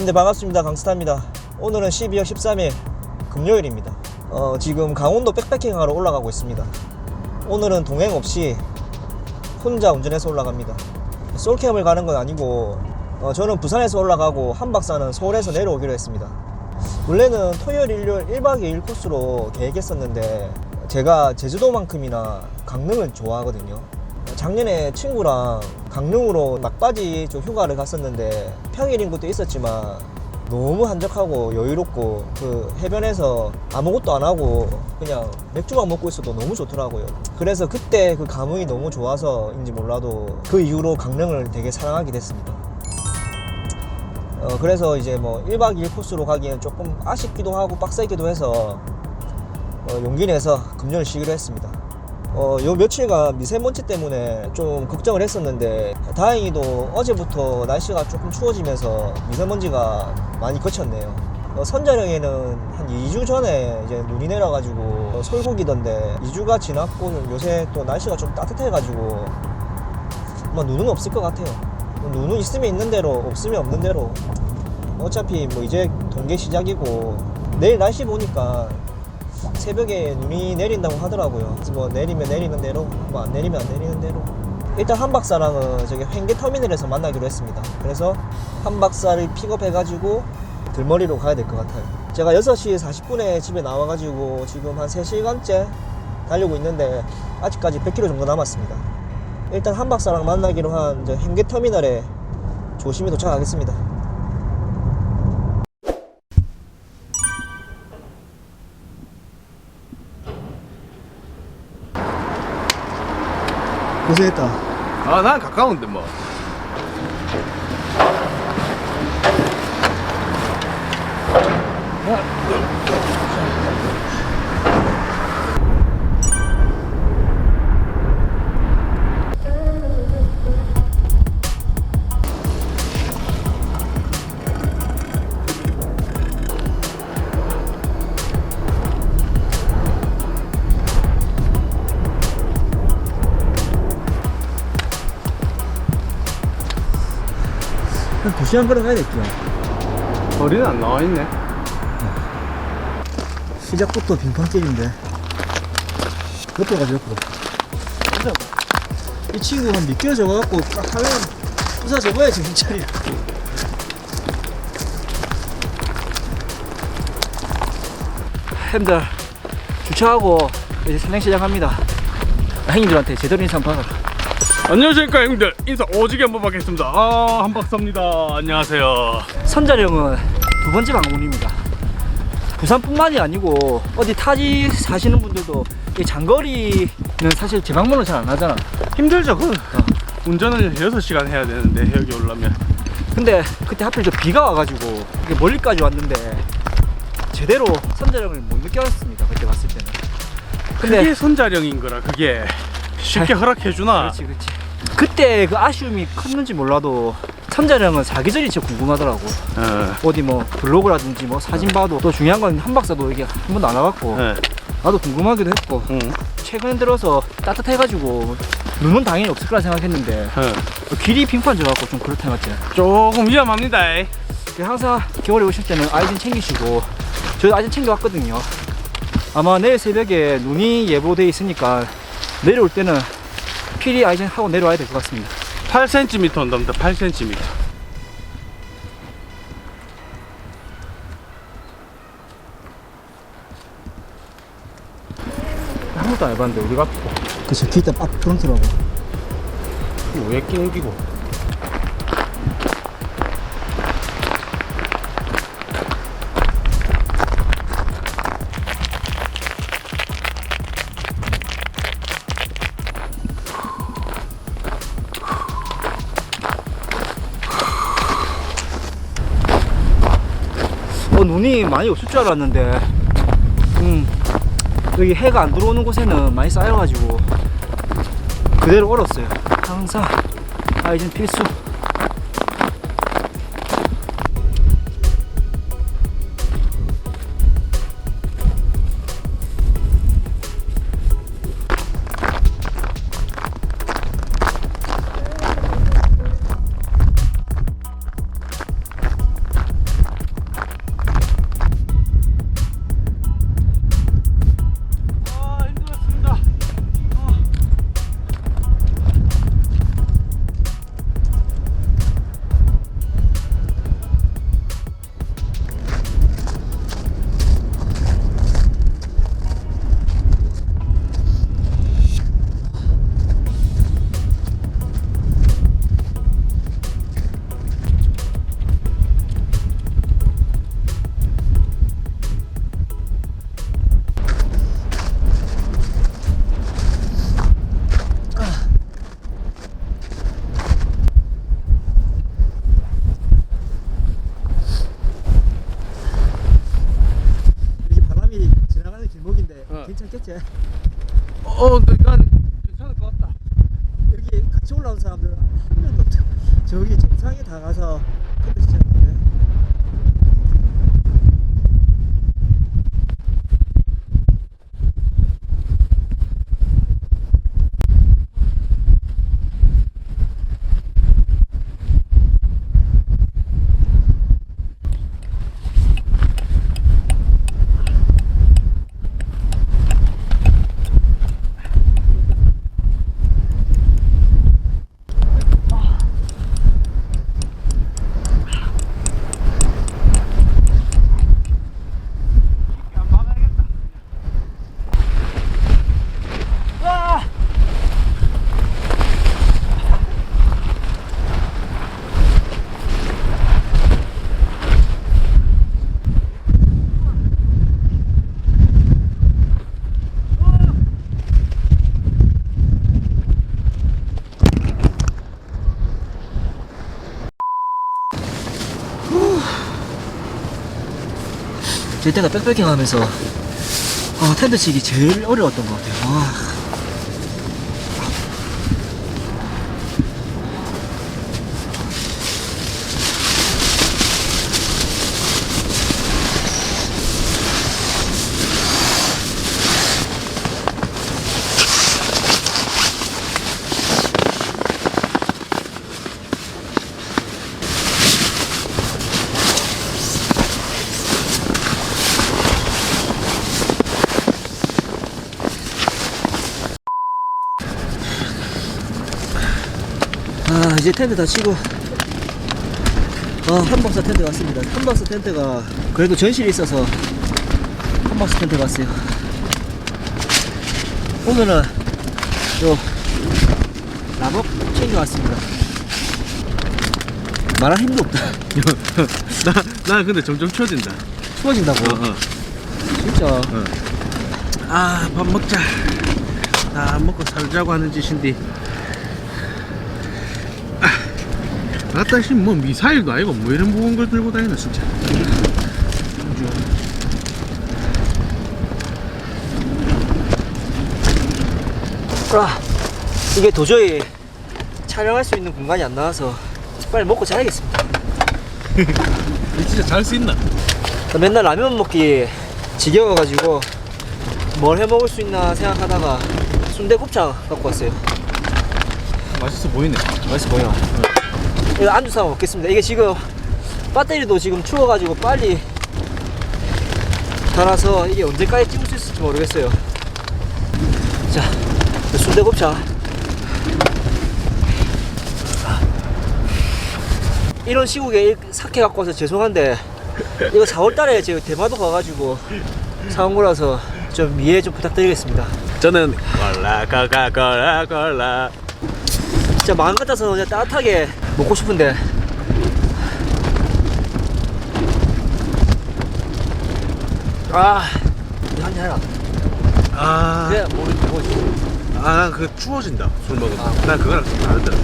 햄들 반갑습니다. 강스타입니다. 오늘은 12월 13일 금요일입니다. 어, 지금 강원도 백패킹하러 올라가고 있습니다. 오늘은 동행 없이 혼자 운전해서 올라갑니다. 솔캠을 가는 건 아니고 어, 저는 부산에서 올라가고 한 박사는 서울에서 내려오기로 했습니다. 원래는 토요일, 일요일 1박 2일 코스로 계획했었는데 제가 제주도만큼이나 강릉을 좋아하거든요. 작년에 친구랑 강릉으로 막바지 좀 휴가를 갔었는데 평일인 것도 있었지만 너무 한적하고 여유롭고 그 해변에서 아무것도 안 하고 그냥 맥주만 먹고 있어도 너무 좋더라고요. 그래서 그때 그 감흥이 너무 좋아서인지 몰라도 그 이후로 강릉을 되게 사랑하게 됐습니다. 어, 그래서 이제 뭐 1박 2일 코스로 가기엔 조금 아쉽기도 하고 빡세기도 해서 어, 용기 내서 금년을 쉬기로 했습니다. 어, 요 며칠간 미세먼지 때문에 좀 걱정을 했었는데 다행히도 어제부터 날씨가 조금 추워지면서 미세먼지가 많이 그쳤네요. 어, 선자령에는 한 2주 전에 이제 눈이 내려가지고 어, 솔곡이던데 2주가 지났고 요새 또 날씨가 좀 따뜻해가지고 뭐 눈은 없을 것 같아요. 눈은 있으면 있는 대로 없으면 없는 대로 어차피 뭐 이제 동계 시작이고 내일 날씨 보니까 새벽에 눈이 내린다고 하더라고요. 뭐 내리면 내리는 대로, 뭐 안 내리면 안 내리는 대로. 일단 한 박사랑은 저기 횡계 터미널에서 만나기로 했습니다. 그래서 한 박사를 픽업해가지고 들머리로 가야 될 것 같아요. 제가 6시 40분에 집에 나와가지고 지금 한 3시간째 달리고 있는데 아직까지 100km 정도 남았습니다. 일단 한 박사랑 만나기로 한 횡계 터미널에 조심히 도착하겠습니다. 고생했다. 아, 난 가까운데 뭐. 한2 시간 걸어가야 될게요. 거리는 안 나와 있네. 시작부터 빙판길인데. 옆으로 가자 옆으로. 이 친구 한 미끼를 접어갖고 딱 하면 부사 접어야 정신 차려 햄들 주차하고 이제 산행 시작합니다. 형님들한테 제대로 인사 한번 받아라 안녕하십니까 형들 인사 오지게 한번 받겠습니다. 아 한박사입니다. 안녕하세요. 선자령은 두 번째 방문입니다. 부산뿐만이 아니고 어디 타지 사시는 분들도 이 장거리는 사실 재방문을 잘 안 하잖아. 힘들죠 그. 운전을 6시간 해야 되는데 여기 올라면 근데 그때 하필 저 비가 와가지고 이게 멀리까지 왔는데 제대로 선자령을 못 느꼈습니다. 그때 봤을 때는. 그게 손자령인 거라 그게 쉽게 허락해 주나? 그렇지 그렇지. 그때 그 아쉬움이 컸는지 몰라도 선자령은 사계절이 진짜 궁금하더라고. 어. 어디 뭐 블로그라든지 뭐 사진 봐도 또 중요한 건 한 박사도 이게 한 번도 안 와갖고 네. 나도 궁금하기도 했고 응. 최근 들어서 따뜻해가지고 눈은 당연히 없을 거라 생각했는데 어. 길이 빙판 줘갖고 좀 그렇다 맞지? 조금 위험합니다. 항상 겨울에 오실 때는 아이진 챙기시고 저도 아이진 챙겨왔거든요 아마 내일 새벽에 눈이 예보돼 있으니까 내려올 때는 필히 아이진 하고 내려와야 될 것 같습니다 8cm 온답니다. 8cm. 한 번도 안 해봤는데 우리가 그쵸 뒤에 빡 프론트라고 왜 낑기고? 눈이 많이 없을 줄 알았는데 음 여기 해가 안 들어오는 곳에는 많이 쌓여가지고 그대로 얼었어요. 항상 아이진 필수 제 때가 백패킹 하면서 아, 텐트 치기 제일 어려웠던 것 같아요. 와. 텐트 다 치고 아 한박사 텐트 갔습니다 한박사 텐트가 그래도 전실이 있어서 한박사 텐트 갔어요 오늘은 요 라먹 챙겨왔습니다 말할 힘도 없다 나, 나 근데 점점 추워진다. 추워진다고 어, 어. 진짜 아, 밥 먹자. 아, 먹고 살자고 하는 짓인데. 씨, 뭐, 미사일도 아니고, 뭐 이런 무거운 걸 들고 다니나, 진짜. 아, 이게 도저히 촬영할 수 있는 공간이 안 나와서 빨리 먹고 자야겠습니다 이 진짜 잘 수 있나? 맨날 라면 먹기 지겨워가지고 뭘 해 먹을 수 있나 생각하다가 순대곱창 갖고 왔어요. 맛있어 보이네. 맛있어 보여. 이거 안주 삼아 먹겠습니다. 이게 지금 배터리도 지금 추워가지고 빨리 달아서 이게 언제까지 찍을 수 있을지 모르겠어요. 자, 순대곱창. 이런 시국에 이 사케 갖고 와서 죄송한데 이거 4월달에 제가 대마도 가가지고 사온 거라서 좀 이해 좀 부탁드리겠습니다. 저는, 꼴라, 꼴라, 꼴라, 꼴라. 진짜 마음 같아서 그냥 따뜻하게 먹고 싶은데 아 한잔 해라 아, 그래 목이 무거워지 아, 난그 추워진다, 술 먹으면. 아. 난 그거랑 좀 다르더라.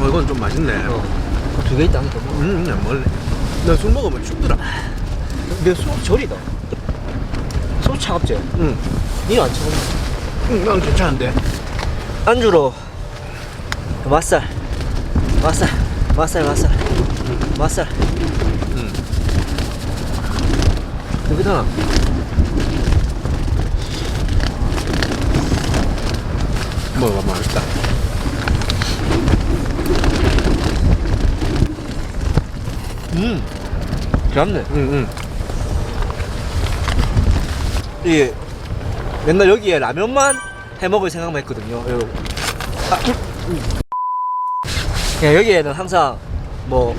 어, 이건 좀 맛있네. 두개 있다 하니까 뭐. 음, 안 먹을래. 나술 먹으면 춥더라. 근데 소 절이다 소 차갑지? 응, 니는 안 차갑나? 응, 난 괜찮은데. 안주로 맛살 맛살 맛살 맛살 맛살 응. 여기다 먹어봐, 맛있다. 음 좋네 응, 응. 이 맨날 여기에 라면만 해 먹을 생각만 했거든요. 요. 아, 음. 그냥 여기에는 항상 뭐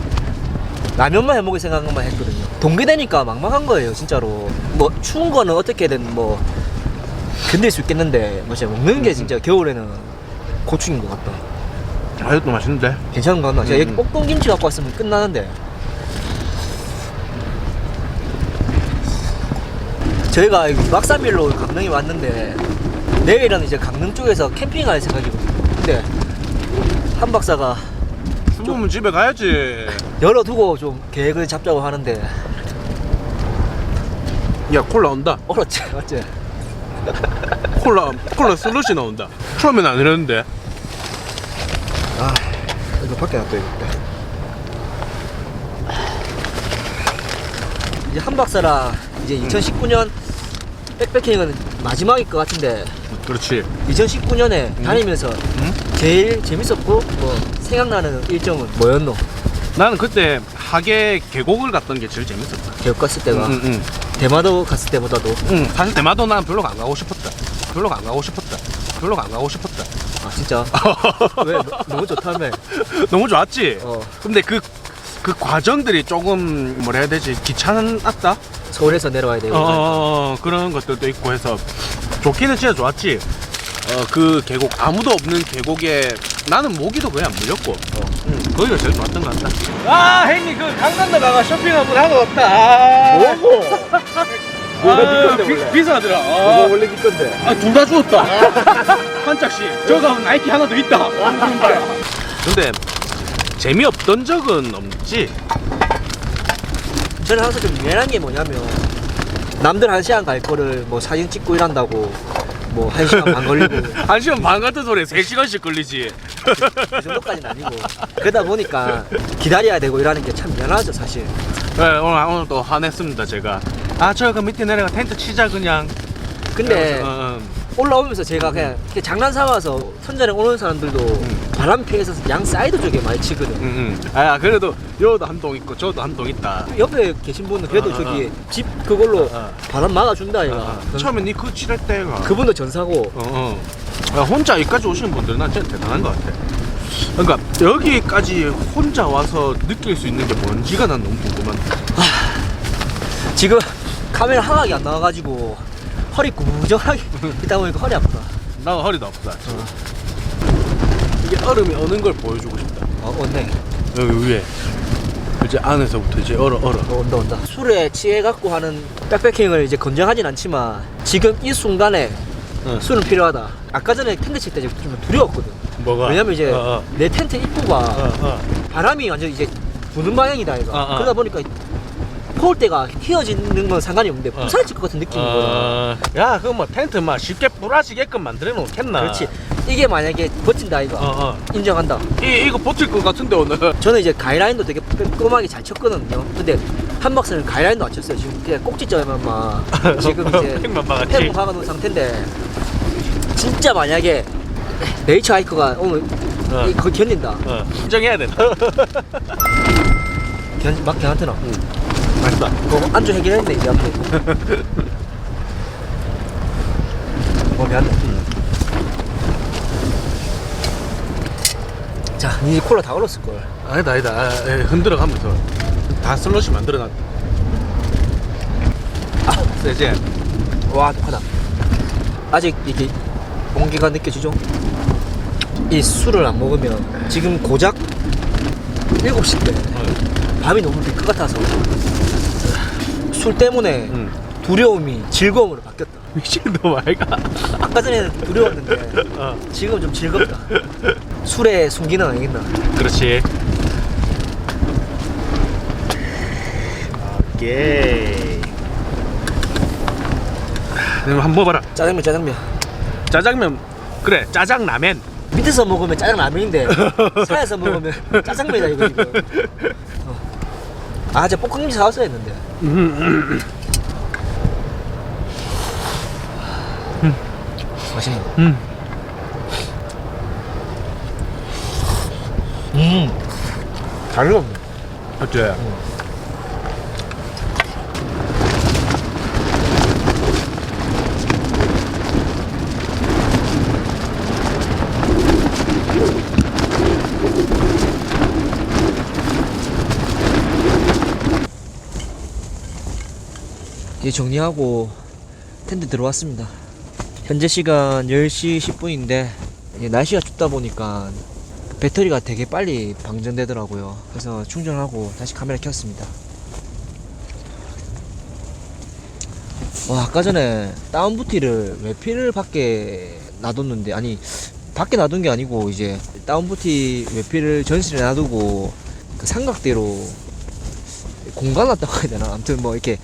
라면만 해 먹을 생각만 했거든요. 동기되니까 막막한 거예요, 진짜로. 뭐 추운 거는 어떻게든 뭐 견딜 수 있겠는데 뭐 진짜 먹는 게 진짜 겨울에는 고충인 것 같다. 아, 이것도 맛있는데. 괜찮은 거 같나? 제가 여기 음. 볶동김치 갖고 왔으면 끝나는데. 저희가 여기 막사밀로 강릉에 왔는데 내일은 이제 강릉 쪽에서 캠핑할 생각이거든요. 근데 한 박사가 술 먹으면 집에 가야지. 열어두고 좀 계획을 잡자고 하는데. 야 콜라 온다. 얼었지 맞지? 콜라 콜라 슬러시 나온다. 처음엔 안 이랬는데. 아 이거 밖에 놔둬야 겠다. 이제 한 박사라 이제 2019년 백패킹은 마지막일 것 같은데. 그렇지. 2019년에 다니면서 제일 재밌었고 뭐 생각나는 일정은? 뭐였노? 나는 그때 하계 계곡을 갔던 게 제일 재밌었다. 개국 갔을 때가? 응, 응, 대마도 갔을 때보다도? 응. 사실 대마도 난 별로 안 가고 싶었다. 별로 안 가고 싶었다. 별로 안 가고 싶었다. 아 진짜? 왜? 너- 너무 좋다며? 너무 좋았지? 어. 근데 그, 그 과정들이 조금 뭐라 해야 되지? 귀찮았다? 서울에서 내려와야 되고. 어, 그런 것들도 있고 해서 좋기는 진짜 좋았지 어, 그 계곡 아무도 없는 계곡에 나는 모기도 거의 안 물렸고 응, 거기가 제일 좋았던 것 같다 아 형님 그 강남도 가가 쇼핑 한번 하고 왔다 뭐고? 뭐가 네 건데, 원래? 비싸더라 뭐가 원래 네 건데 아, 둘 다 주웠다. 한 짝씩. 저거 하면 나이키 하나 더 있다. 근데 재미없던 적은 없지. 저는 항상 좀 미안한 게 뭐냐면 남들 한 시간 갈 거를 뭐 사진 찍고 일한다고 뭐한 시간 반 걸리고 한 시간 반 같은 소리에 세 시간씩 걸리지. 그 정도까지는 아니고 그러다 보니까 기다려야 되고 이러는 게 참 미안하죠 사실 네, 오늘 오늘 또 화냈습니다 제가. 아 저거 밑에 내려가 텐트 치자 그냥. 근데 어, 어. 올라오면서 제가 그냥 이렇게 장난 삼아서 선전에 오는 사람들도 바람 피해서 양 사이드 쪽에 많이 치거든 응, 응. 아 그래도 여도 한 동 있고 저도 한 동 있다. 옆에 계신 분은 그래도 어, 어, 저기 집 그걸로 어, 어. 바람 막아준다 얘가 아, 아. 처음에 니 그거 칠할 때가. 그분도 전사고 어, 어. 야, 혼자 여기까지 오시는 분들은 난 진짜 대단한 것 같아. 그러니까 여기까지 혼자 와서 느낄 수 있는 게 뭔지가 난 너무 궁금한데. 지금 카메라 하각이 안 나와가지고 허리 구부정하게 있다 보니까 허리 아프다 나 허리도 아프다. 지금. 이게 얼음이 어는 걸 보여주고 싶다. 어 온네 여기 위에 이제 안에서부터 이제 얼어 얼어. 어, 온다 온다 술에 취해갖고 하는 백패킹을 이제 건정하진 않지만 지금 이 순간에 응. 술은 필요하다 아까 전에 텐트 칠 때 좀 두려웠거든 뭐가? 왜냐면 이제 어, 어. 내 텐트 입구가 어, 어. 바람이 완전 이제 부는 방향이다 이거 어, 어. 그러다 보니까 포울대가 휘어지는 건 상관이 없는데 어. 부사질 것 같은 느낌인 거야 어, 야, 그거 뭐 텐트 막 쉽게 부라지게끔 만들어 놓겠나? 그렇지 이게 만약에 버틴다 이거 어, 어. 인정한다 이 이거 버틸 것 같은데 오늘. 저는 이제 가이라인도 되게 꼼꼼하게 잘 쳤거든요. 근데 한 박스는 가이라인도 안 쳤어요. 지금 그냥 꼭지점에만 막 지금 이제 팩만 막았지. 팩 박아놓은 상태인데 진짜 만약에 네이처 하이커가 오늘 어. 이- 거의 견딘다. 어, 인정해야 돼. 견, 막 견한테나. 맛있다. 그거 안주 해결했네 이제 앞에. 어 미안해. 자 이제 콜라 다 얼었을 걸. 아니다, 아니다. 아, 에, 흔들어 가면서 다 슬러시 만들어 놨. 아, 세제. 와 독하다 아직 이게 온기가 느껴지죠? 이 술을 안 먹으면 지금 고작 7시인데 어. 밤이 너무 될것 같아서 술 때문에 응. 두려움이 즐거움으로 바뀌었다 미친놈 말가. 아까 전에는 두려웠는데 어. 지금 좀 즐겁다 술의 순기능 아니겠나 그렇지. 오케이. 그럼 한번 먹어봐라. 짜장면 짜장면 짜장면 그래 짜장 라면. 밑에서 먹으면 짜장라면인데 산에서 먹으면 짜장면이다 이거 지금 어. 아 진짜 볶음김치 사왔어야 했는데 맛있네 음. 음. 잘 익었네. 맞지. 이제 정리하고 텐트 들어왔습니다. 현재 시간 10시 10분인데 날씨가 춥다 보니까 배터리가 되게 빨리 방전되더라고요. 그래서 충전하고 다시 카메라 켰습니다. 와, 아까 전에 다운부티를 외피를 밖에 놔뒀는데 아니 밖에 놔둔 게 아니고 이제 다운부티 외피를 전실에 놔두고 그 삼각대로 공간 놨다고 해야 되나? 아무튼 뭐 이렇게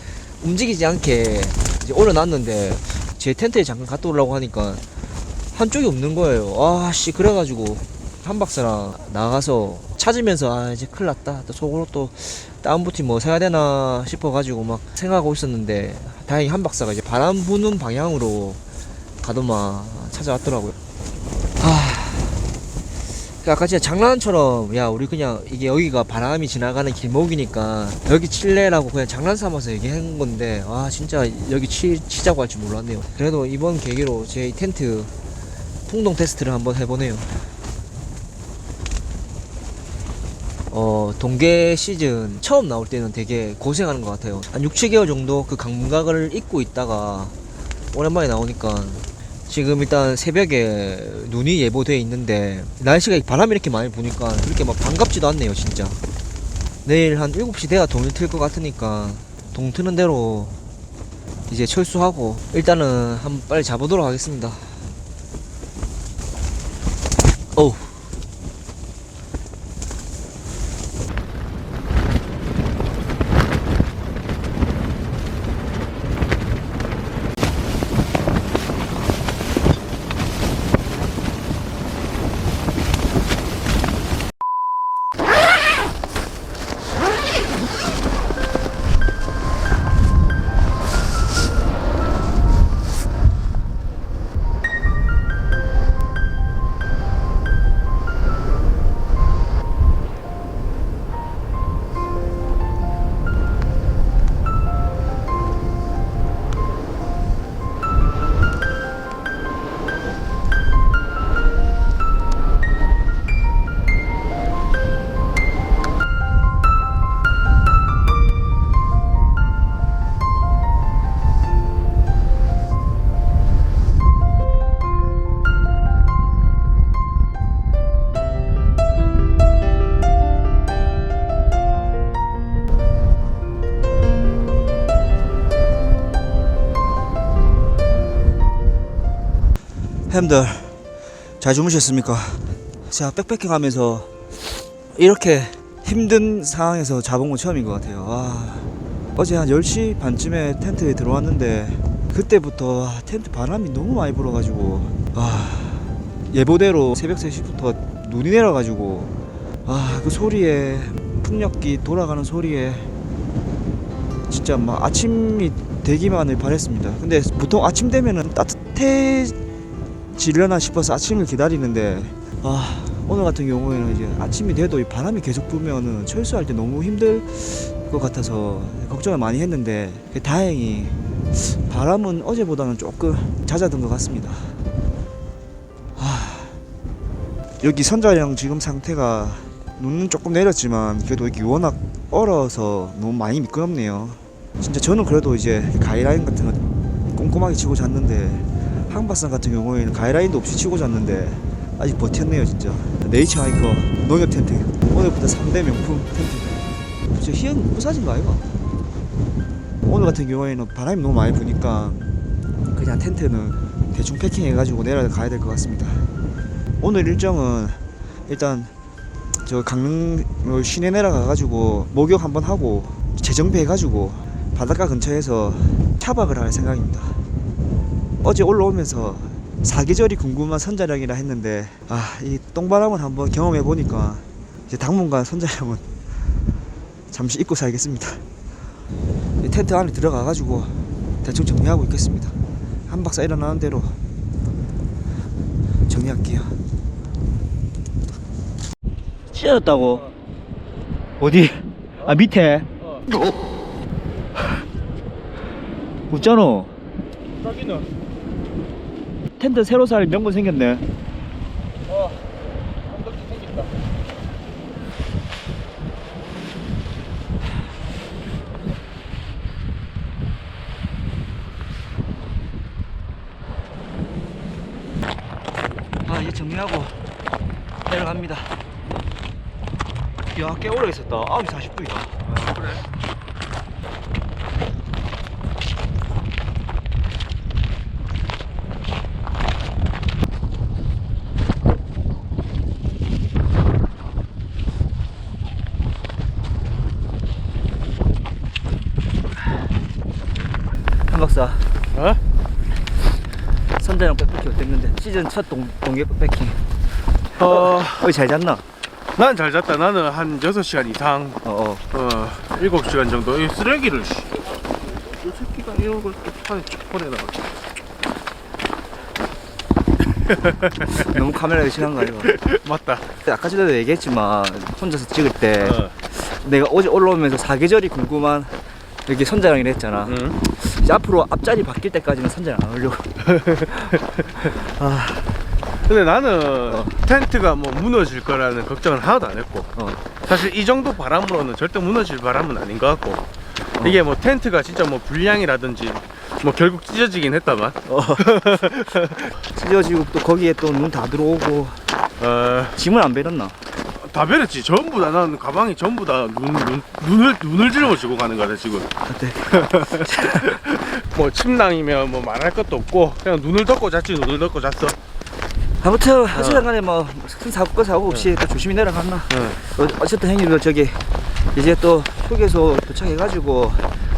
움직이지 않게 이제 올려놨는데 제 텐트에 잠깐 갔다 오려고 하니까 한쪽이 없는 거예요. 아 씨 그래가지고 한 박사랑 나가서 찾으면서 아 이제 큰일 났다. 또 속으로 또 다운 부티 뭐 사야 되나 싶어가지고 막 생각하고 있었는데 다행히 한 박사가 이제 바람 부는 방향으로 가더만 찾아왔더라고요. 아. 그 아까 진짜 장난처럼 야 우리 그냥 이게 여기가 바람이 지나가는 길목이니까 여기 칠래라고 그냥 장난 삼아서 얘기한 건데 아 진짜 여기 치, 치자고 할 줄 몰랐네요 그래도 이번 계기로 제 텐트 풍동 테스트를 한번 해보네요 어 동계 시즌 처음 나올 때는 되게 고생하는 것 같아요 한 6, 7개월 정도 그 감각을 잊고 있다가 오랜만에 나오니까 지금 일단 새벽에 눈이 예보돼 있는데 날씨가 바람이 이렇게 많이 부니까 그렇게 막 반갑지도 않네요 진짜. 내일 한 7시 돼야 동이 틀 것 같으니까 동 트는 대로 이제 철수하고 일단은 한번 빨리 잡아보도록 하겠습니다. 어우 햄들 잘 주무셨습니까? 제가 백패킹 하면서 이렇게 힘든 상황에서 잡은 건 처음인 것 같아요. 아, 어제 한 10시 반쯤에 텐트에 들어왔는데 그때부터 텐트 바람이 너무 많이 불어가지고 아, 예보대로 새벽 3시부터 눈이 내려가지고 아, 그 소리에 풍력기 돌아가는 소리에 진짜 막 아침이 되기만을 바랬습니다. 근데 보통 아침 되면은 따뜻해 지려나 싶어서 아침을 기다리는데 아 오늘 같은 경우에는 이제 아침이 돼도 이 바람이 계속 불면은 철수할 때 너무 힘들 것 같아서 걱정을 많이 했는데 다행히 바람은 어제보다는 조금 잦아든 것 같습니다. 아 여기 선자령 지금 상태가 눈은 조금 내렸지만 그래도 여기 워낙 얼어서 너무 많이 미끄럽네요. 진짜 저는 그래도 이제 가이라인 같은 거 꼼꼼하게 치고 잤는데 항박산 같은 경우에는 가이라인도 없이 치고 잤는데 아직 버텼네요 진짜. 네이처 하이커 농협 텐트. 오늘부터 3대 명품 텐트. 진짜 희연 부사진 거 아이가? 오늘 같은 경우에는 바람이 너무 많이 부니까 그냥 텐트는 대충 패킹 해가지고 내려가야 될 것 같습니다. 오늘 일정은 일단 저 강릉 뭐 시내 내려가가지고 목욕 한번 하고 재정비 해가지고 바닷가 근처에서 차박을 할 생각입니다 어제 올라오면서 사계절이 궁금한 선자령이라 했는데 아 이 똥바람은 한번 경험해 보니까 이제 당분간 선자령은 잠시 잊고 살겠습니다. 이 텐트 안에 들어가 가지고 대충 정리하고 있겠습니다. 한 박사 일어나는 대로 정리할게요. 찢어졌다고? 어디? 아 밑에? 웃잖아. 자기는 텐트 새로 살 명분 생겼네. 아 이제 정리하고 내려갑니다. 야꽤 오래 있었다. 9시 40분이다 아, 그래. 박사 어? 선자랑 백패킹 어땠는데 시즌 첫 동, 동계 백패킹 어, 어이 잘 잤나? 난 잘 잤다. 나는 한 6시간 이상, 어어 어, 7시간 정도. 이 쓰레기를, 씨. 이 새끼가 이런 걸 또 판에 쭉 보내다가. 너무 카메라 의식한 거 아니야? 맞다. 아까 전에도 얘기했지만 혼자서 찍을 때 어. 내가 어제 올라오면서 사계절이 궁금한 이렇게 선자랑이라 했잖아 응. 이제 앞으로 앞자리 바뀔 때까지는 선자랑 안 하려고 아, 근데 나는 텐트가 뭐 무너질 거라는 걱정은 하나도 안 했고 어. 사실 이 정도 바람으로는 절대 무너질 바람은 아닌 것 같고 이게 뭐 텐트가 진짜 뭐 불량이라든지 뭐 결국 찢어지긴 했다만 어. 찢어지고 또 거기에 또 눈 다 들어오고 어, 짐을 안 베렸나? 다 베렸지 전부 다 나는 가방이 전부 다 눈, 눈, 눈을 눈을 짊어지고 가는 거다 지금 어때? 뭐 침낭이면 뭐 말할 것도 없고 그냥 눈을 덮고 잤지 눈을 덮고 잤어 아무튼 하시간 간에 뭐 큰 사고 사고 없이 또 조심히 내려갔나? 응. 어, 어쨌든 형님들 저기 이제 또 휴게소 도착해가지고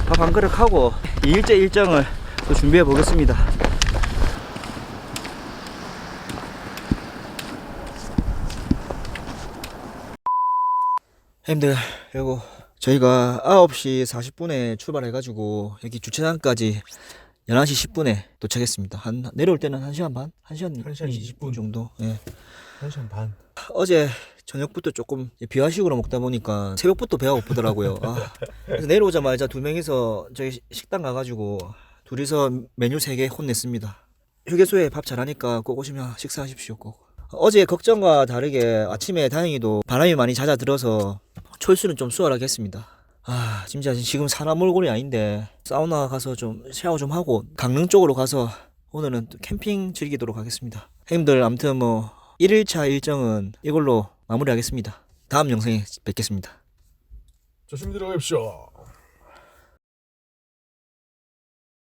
밥 한 그릇 하고 2일째 일정을 또 준비해 보겠습니다. 형님들 그리고 저희가 9시 40분에 출발해가지고 여기 주차장까지 11시 10분에 도착했습니다. 한 내려올 때는 1시간 반? 1시간, 1시간 20분. 정도. 예. 1시간 반 어제 저녁부터 조금 비화식으로 먹다 보니까 새벽부터 배가 고프더라고요. 아, 그래서 내려오자마자 두 명이서 저기 식당 가가지고 둘이서 메뉴 세 개 혼냈습니다. 휴게소에 밥 잘하니까 꼭 오시면 식사하십시오 꼭. 어제 걱정과 다르게 아침에 다행히도 바람이 많이 잦아들어서 철수는 좀 수월하게 했습니다. 아 진짜 지금 사람 얼굴이 아닌데 사우나 가서 좀 샤워 좀 하고 강릉 쪽으로 가서 오늘은 또 캠핑 즐기도록 하겠습니다. 형님들 아무튼 뭐 1일차 일정은 이걸로 마무리하겠습니다. 다음 영상에 뵙겠습니다. 조심히 들어가십시오